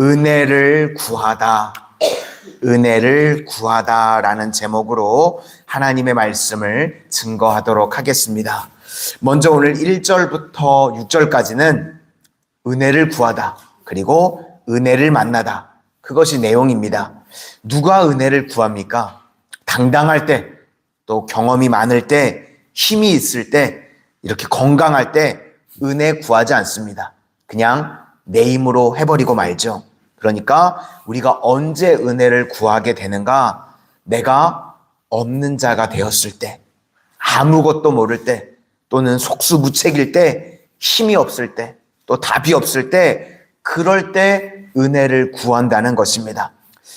은혜를 구하다. 은혜를 구하다라는 제목으로 하나님의 말씀을 증거하도록 하겠습니다. 먼저 오늘 1절부터 6절까지는 은혜를 구하다. 그리고 은혜를 만나다. 그것이 내용입니다. 누가 은혜를 구합니까? 당당할 때, 또 경험이 많을 때, 힘이 있을 때, 이렇게 건강할 때 은혜 구하지 않습니다. 그냥 내 힘으로 해버리고 말죠. 그러니까 우리가 언제 은혜를 구하게 되는가? 내가 없는 자가 되었을 때, 아무것도 모를 때, 또는 속수무책일 때, 힘이 없을 때, 또 답이 없을 때, 그럴 때 은혜를 구한다는 것입니다.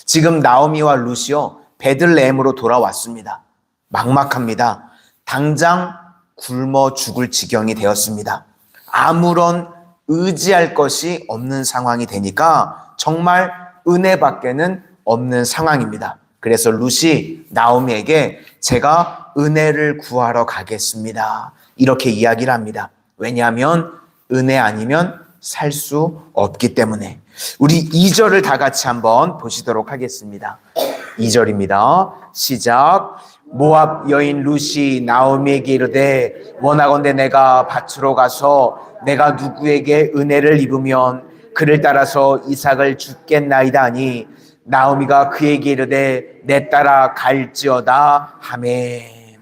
지금 나오미와 루시오 베들레헴으로 돌아왔습니다. 막막합니다. 당장 굶어 죽을 지경이 되었습니다. 아무런 의지할 것이 없는 상황이 되니까 정말 은혜밖에는 없는 상황입니다. 그래서 루시 나오미에게 제가 은혜를 구하러 가겠습니다. 이렇게 이야기를 합니다. 왜냐하면 은혜 아니면 살 수 없기 때문에. 우리 2절을 다 같이 한번 보시도록 하겠습니다. 2절입니다. 시작. 모압 여인 루시 나오미에게 이르되 원하건대 내가 밭으로 가서 내가 누구에게 은혜를 입으면 그를 따라서 이삭을 죽겠나이다 하니 나오미가 그에게 이르되 내 따라 갈지어다. 하매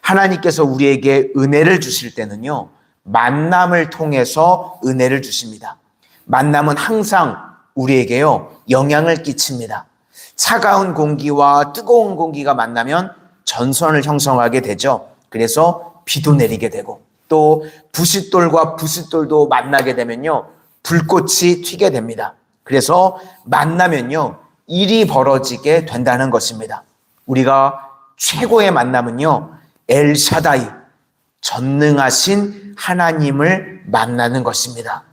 하나님께서 우리에게 은혜를 주실 때는요 만남을 통해서 은혜를 주십니다. 만남은 항상 우리에게요 영향을 끼칩니다. 차가운 공기와 뜨거운 공기가 만나면 전선을 형성하게 되죠. 그래서 비도 내리게 되고 또 부싯돌과 부싯돌도 만나게 되면요. 불꽃이 튀게 됩니다. 그래서 만나면요. 일이 벌어지게 된다는 것입니다. 우리가 최고의 만남은요. 엘샤다이 전능하신 하나님을 만나는 것입니다.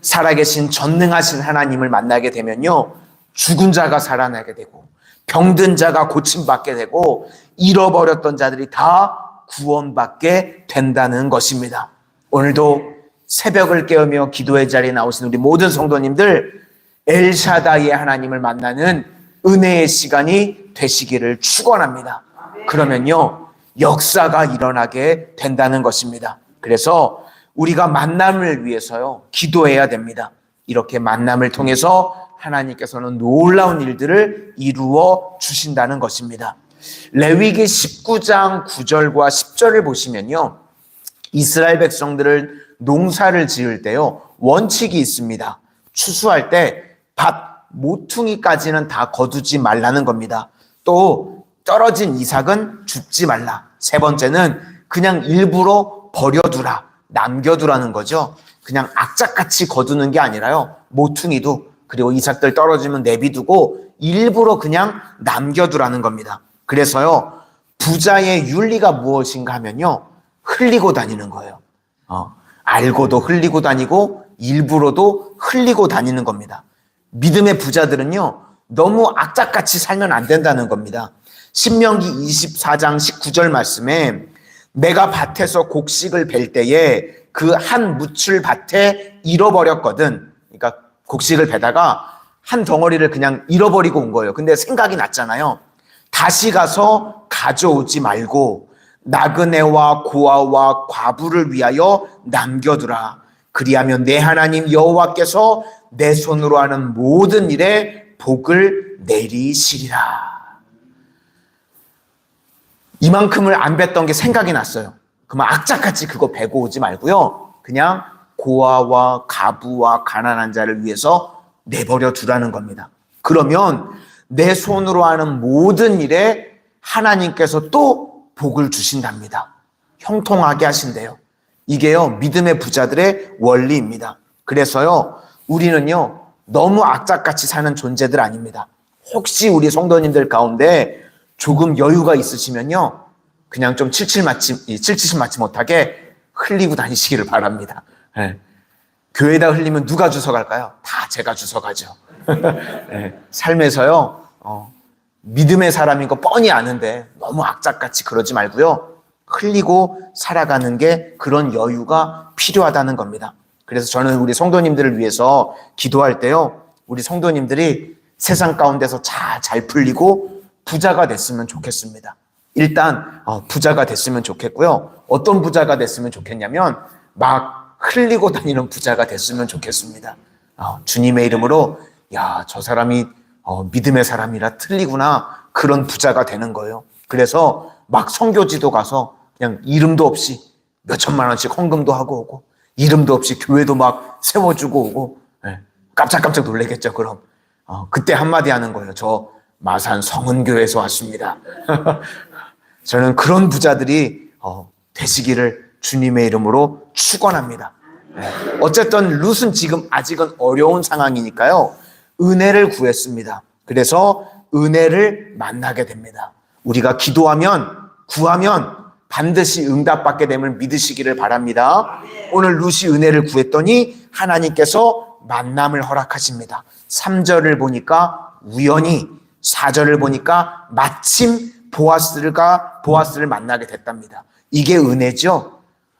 살아계신 전능하신 하나님을 만나게 되면요. 죽은 자가 살아나게 되고 병든 자가 고침받게 되고 잃어버렸던 자들이 다 구원받게 된다는 것입니다. 오늘도 새벽을 깨우며 기도의 자리에 나오신 우리 모든 성도님들 엘샤다이의 하나님을 만나는 은혜의 시간이 되시기를 축원합니다. 그러면요 역사가 일어나게 된다는 것입니다. 그래서 우리가 만남을 위해서요 기도해야 됩니다. 이렇게 만남을 통해서 하나님께서는 놀라운 일들을 이루어 주신다는 것입니다. 레위기 19장 9절과 10절을 보시면요. 이스라엘 백성들을 농사를 지을 때요. 원칙이 있습니다. 추수할 때 밭 모퉁이까지는 다 거두지 말라는 겁니다. 또 떨어진 이삭은 줍지 말라. 세 번째는 그냥 일부러 버려두라. 남겨두라는 거죠. 그냥 악착같이 거두는 게 아니라요. 모퉁이도 그리고 이삭들 떨어지면 내비두고 일부러 그냥 남겨두라는 겁니다. 그래서요, 부자의 윤리가 무엇인가 하면요, 흘리고 다니는 거예요. 어, 알고도 흘리고 다니고, 일부러도 흘리고 다니는 겁니다. 믿음의 부자들은요, 너무 악착같이 살면 안 된다는 겁니다. 신명기 24장 19절 말씀에 내가 밭에서 곡식을 벨 때에 그 한 무출 밭에 잃어버렸거든. 그러니까 곡식을 베다가 한 덩어리를 그냥 잃어버리고 온 거예요. 근데 생각이 났잖아요. 다시 가서 가져오지 말고 나그네와 고아와 과부를 위하여 남겨두라. 그리하면 내 하나님 여호와께서 내 손으로 하는 모든 일에 복을 내리시리라. 이만큼을 안 뱉던 게 생각이 났어요. 그러면 악착같이 그거 베고 오지 말고요. 그냥 고아와 가부와 가난한 자를 위해서 내버려 두라는 겁니다. 그러면 내 손으로 하는 모든 일에 하나님께서 또 복을 주신답니다. 형통하게 하신대요. 이게요, 믿음의 부자들의 원리입니다. 그래서요, 우리는요, 너무 악착같이 사는 존재들 아닙니다. 혹시 우리 성도님들 가운데 조금 여유가 있으시면요, 그냥 좀 칠칠 맞지, 칠칠신 맞지 못하게 흘리고 다니시기를 바랍니다. 네. 교회에다 흘리면 누가 주워갈까요? 다 제가 주워가죠. 네. 삶에서요, 어, 믿음의 사람인 거 뻔히 아는데 너무 악착같이 그러지 말고요. 흘리고 살아가는 게 그런 여유가 필요하다는 겁니다. 그래서 저는 우리 성도님들을 위해서 기도할 때요. 우리 성도님들이 세상 가운데서 잘, 잘 풀리고 부자가 됐으면 좋겠습니다. 일단 어, 부자가 됐으면 좋겠고요. 어떤 부자가 됐으면 좋겠냐면 막 흘리고 다니는 부자가 됐으면 좋겠습니다. 어, 주님의 이름으로 야 저 사람이 어, 믿음의 사람이라 틀리구나 그런 부자가 되는 거예요. 그래서 막 성교지도 가서 그냥 이름도 없이 몇 천만 원씩 헌금도 하고 오고 이름도 없이 교회도 막 세워주고 오고 예, 깜짝깜짝 놀래겠죠 그럼 어, 그때 한마디 하는 거예요. 저 마산 성은교회에서 왔습니다. 저는 그런 부자들이 어, 되시기를 주님의 이름으로 축원합니다. 예, 어쨌든 룻은 지금 아직은 어려운 상황이니까요. 은혜를 구했습니다. 그래서 은혜를 만나게 됩니다. 우리가 기도하면 구하면 반드시 응답받게 됨을 믿으시기를 바랍니다. 오늘 룻이 은혜를 구했더니 하나님께서 만남을 허락하십니다. 3절을 보니까 우연히 4절을 보니까 마침 보아스가 보아스를 만나게 됐답니다. 이게 은혜죠.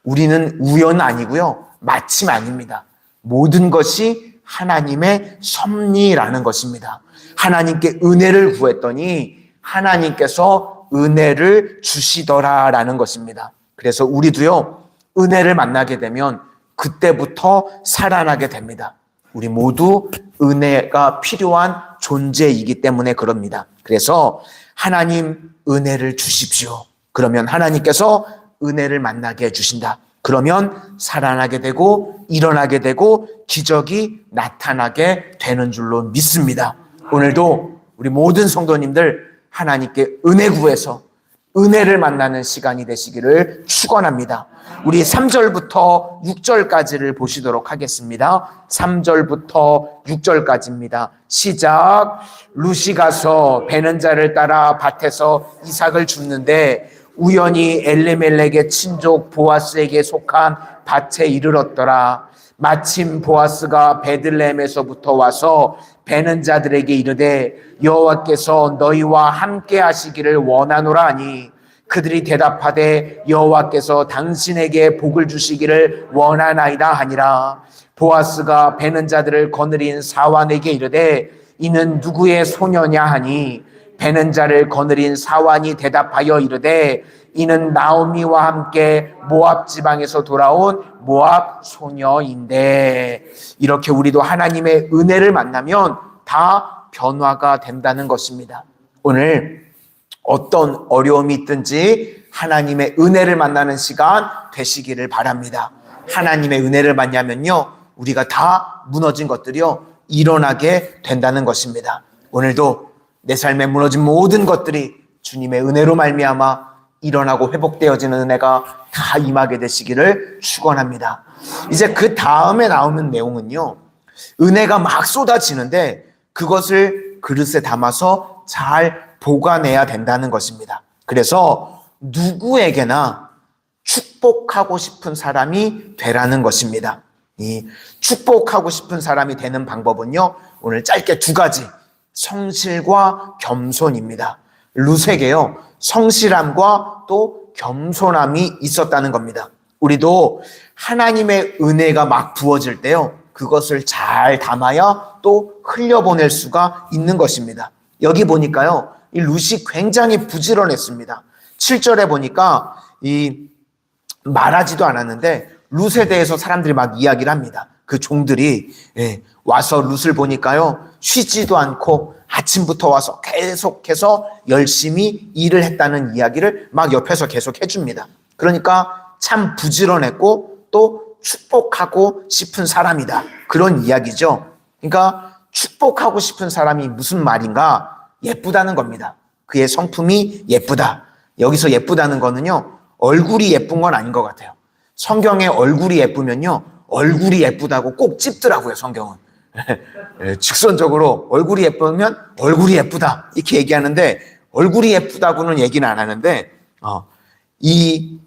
우리는 우연 아니고요. 마침 아닙니다. 모든 것이 하나님의 섭리라는 것입니다. 하나님께 은혜를 구했더니 하나님께서 은혜를 주시더라라는 것입니다. 그래서 우리도요, 은혜를 만나게 되면 그때부터 살아나게 됩니다. 우리 모두 은혜가 필요한 존재이기 때문에 그럽니다. 그래서 하나님 은혜를 주십시오. 그러면 하나님께서 은혜를 만나게 해주신다. 그러면 살아나게 되고 일어나게 되고 기적이 나타나게 되는 줄로 믿습니다. 오늘도 우리 모든 성도님들 하나님께 은혜 구해서 은혜를 만나는 시간이 되시기를 축원합니다. 우리 3절부터 6절까지를 보시도록 하겠습니다. 3절부터 6절까지입니다. 시작. 루시 가서 베는 자를 따라 밭에서 이삭을 줍는데 우연히 엘레멜렉의 친족 보아스에게 속한 밭에 이르렀더라. 마침 보아스가 베들레헴에서부터 와서 베는 자들에게 이르되 여호와께서 너희와 함께 하시기를 원하노라 하니 그들이 대답하되 여호와께서 당신에게 복을 주시기를 원하나이다 하니라 보아스가 베는 자들을 거느린 사환에게 이르되 이는 누구의 소녀냐 하니 베는 자를 거느린 사환이 대답하여 이르되 이는 나오미와 함께 모압 지방에서 돌아온 모압 소녀인데 이렇게 우리도 하나님의 은혜를 만나면 다 변화가 된다는 것입니다. 오늘 어떤 어려움이 있든지 하나님의 은혜를 만나는 시간 되시기를 바랍니다. 하나님의 은혜를 만나면요, 우리가 다 무너진 것들이요, 일어나게 된다는 것입니다. 오늘도 내 삶에 무너진 모든 것들이 주님의 은혜로 말미암아 일어나고 회복되어지는 은혜가 다 임하게 되시기를 축원합니다. 이제 그 다음에 나오는 내용은요. 은혜가 막 쏟아지는데 그것을 그릇에 담아서 잘 보관해야 된다는 것입니다. 그래서 누구에게나 축복하고 싶은 사람이 되라는 것입니다. 이 축복하고 싶은 사람이 되는 방법은요. 오늘 짧게 두 가지. 성실과 겸손입니다. 루세게요. 성실함과 또 겸손함이 있었다는 겁니다. 우리도 하나님의 은혜가 막 부어질 때요. 그것을 잘 담아야 또 흘려보낼 수가 있는 것입니다. 여기 보니까요. 이 룻이 굉장히 부지런했습니다. 7절에 보니까 이 말하지도 않았는데 룻에 대해서 사람들이 막 이야기를 합니다. 그 종들이 예, 와서 룻을 보니까요 쉬지도 않고 아침부터 와서 계속해서 열심히 일을 했다는 이야기를 막 옆에서 계속 해줍니다. 그러니까 참 부지런했고 또 축복하고 싶은 사람이다. 그런 이야기죠. 그러니까 축복하고 싶은 사람이 무슨 말인가? 예쁘다는 겁니다. 그의 성품이 예쁘다. 여기서 예쁘다는 거는요, 얼굴이 예쁜 건 아닌 것 같아요. 성경에 얼굴이 예쁘면요, 얼굴이 예쁘다고 꼭 찝더라고요, 성경은. 예, 직선적으로 얼굴이 예쁘면 얼굴이 예쁘다. 이렇게 얘기하는데, 얼굴이 예쁘다고는 얘기는 안 하는데, 어, 이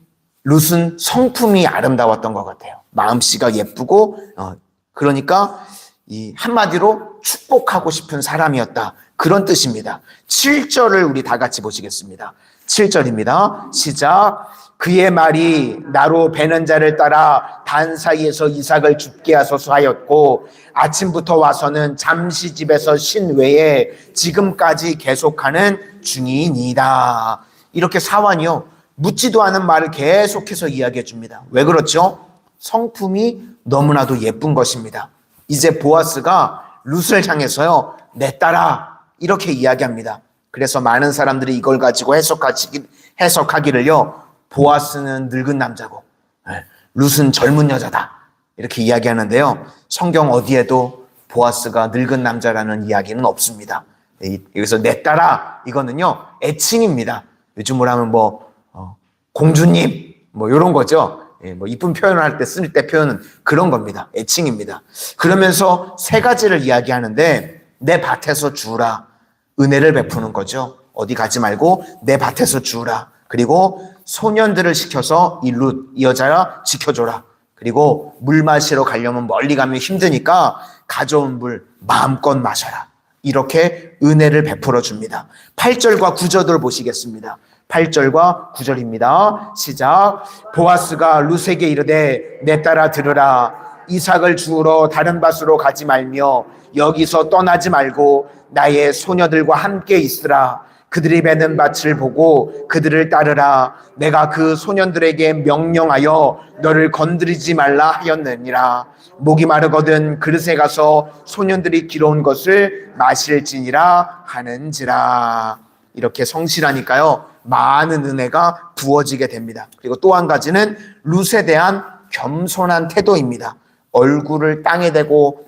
룻은 성품이 아름다웠던 것 같아요. 마음씨가 예쁘고, 어, 그러니까 이 한마디로 축복하고 싶은 사람이었다. 그런 뜻입니다. 7절을 우리 다 같이 보시겠습니다. 7절입니다. 시작. 그의 말이 나로 베는 자를 따라 단 사이에서 이삭을 죽게 하소서 하였고 아침부터 와서는 잠시 집에서 신 외에 지금까지 계속하는 중이니이다. 이렇게 사환이요. 묻지도 않은 말을 계속해서 이야기해 줍니다. 왜 그렇죠? 성품이 너무나도 예쁜 것입니다. 이제 보아스가 룻을 향해서요. 내 딸아 이렇게 이야기합니다. 그래서 많은 사람들이 이걸 가지고 해석하기, 해석하기를요. 보아스는 늙은 남자고 예, 룻은 젊은 여자다. 이렇게 이야기하는데요. 성경 어디에도 보아스가 늙은 남자라는 이야기는 없습니다. 이- 여기서 내 딸아 이거는요 애칭입니다. 요즘으로 하면 뭐 어, 공주님 뭐 이런 거죠. 예, 뭐 이쁜 표현을 할 때 쓸 때 표현은 그런 겁니다. 애칭입니다. 그러면서 세 가지를 이야기하는데 내 밭에서 주라 은혜를 베푸는 거죠. 어디 가지 말고 내 밭에서 주라. 그리고 소년들을 시켜서 이 룻, 이 여자야 지켜줘라. 그리고 물 마시러 가려면 멀리 가면 힘드니까 가져온 물 마음껏 마셔라. 이렇게 은혜를 베풀어 줍니다. 8절과 9절을 보시겠습니다. 8절과 9절입니다. 시작. 보아스가 룻에게 이르되 내 따라 들으라. 이삭을 주우러 다른 밭으로 가지 말며 여기서 떠나지 말고 나의 소녀들과 함께 있으라. 그들이 베는 밭을 보고 그들을 따르라. 내가 그 소년들에게 명령하여 너를 건드리지 말라 하였느니라. 목이 마르거든 그릇에 가서 소년들이 길어온 것을 마실지니라 하는지라. 이렇게 성실하니까요. 많은 은혜가 부어지게 됩니다. 그리고 또 한 가지는 룻에 대한 겸손한 태도입니다. 얼굴을 땅에 대고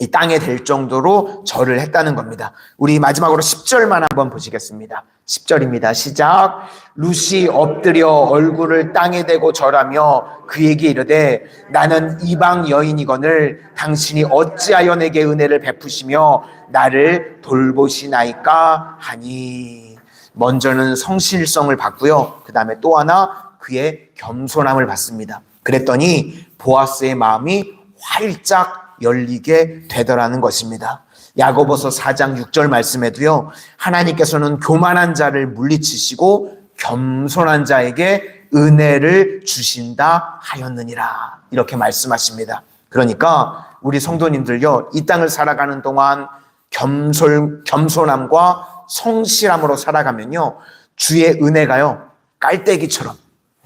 이 땅에 될 정도로 절을 했다는 겁니다. 우리 마지막으로 10절만 한번 보시겠습니다. 10절입니다. 시작. 룻이 엎드려 얼굴을 땅에 대고 절하며 그에게 이르되 나는 이방 여인이거늘 당신이 어찌하여 내게 은혜를 베푸시며 나를 돌보시나이까 하니 먼저는 성실성을 받고요. 그 다음에 또 하나 그의 겸손함을 받습니다. 그랬더니 보아스의 마음이 활짝 열리게 되더라는 것입니다. 야고보서 4장 6절 말씀에도요. 하나님께서는 교만한 자를 물리치시고 겸손한 자에게 은혜를 주신다 하였느니라. 이렇게 말씀하십니다. 그러니까 우리 성도님들요. 이 땅을 살아가는 동안 겸손, 겸손함과 성실함으로 살아가면요. 주의 은혜가요. 깔때기처럼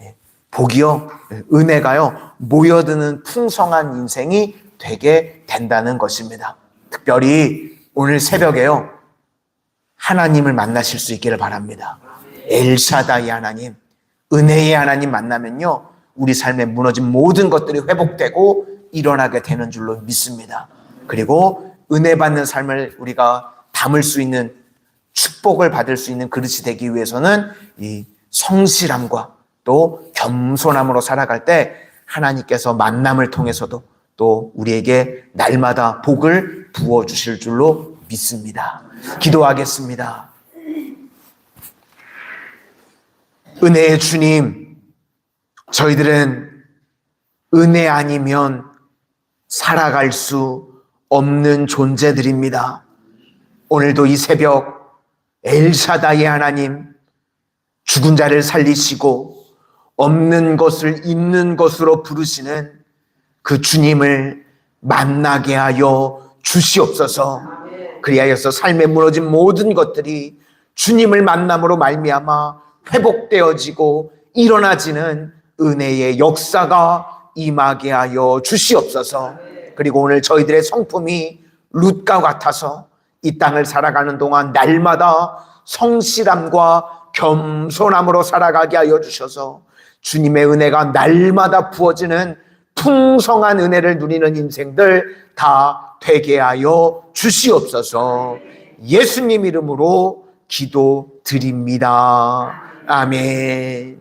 예, 복이요. 예, 은혜가요. 모여드는 풍성한 인생이 되게 된다는 것입니다. 특별히 오늘 새벽에요. 하나님을 만나실 수 있기를 바랍니다. 엘샤다이 하나님, 은혜의 하나님 만나면요. 우리 삶에 무너진 모든 것들이 회복되고 일어나게 되는 줄로 믿습니다. 그리고 은혜 받는 삶을 우리가 담을 수 있는 축복을 받을 수 있는 그릇이 되기 위해서는 이 성실함과 또 겸손함으로 살아갈 때 하나님께서 만남을 통해서도 또 우리에게 날마다 복을 부어 주실 줄로 믿습니다. 기도하겠습니다. 은혜의 주님, 저희들은 은혜 아니면 살아갈 수 없는 존재들입니다. 오늘도 이 새벽 엘샤다의 하나님, 죽은 자를 살리시고 없는 것을 있는 것으로 부르시는 그 주님을 만나게 하여 주시옵소서. 그리하여서 삶에 무너진 모든 것들이 주님을 만남으로 말미암아 회복되어지고 일어나지는 은혜의 역사가 임하게 하여 주시옵소서. 그리고 오늘 저희들의 성품이 룻과 같아서 이 땅을 살아가는 동안 날마다 성실함과 겸손함으로 살아가게 하여 주셔서 주님의 은혜가 날마다 부어지는 풍성한 은혜를 누리는 인생들 다 되게 하여 주시옵소서 예수님 이름으로 기도드립니다. 아멘.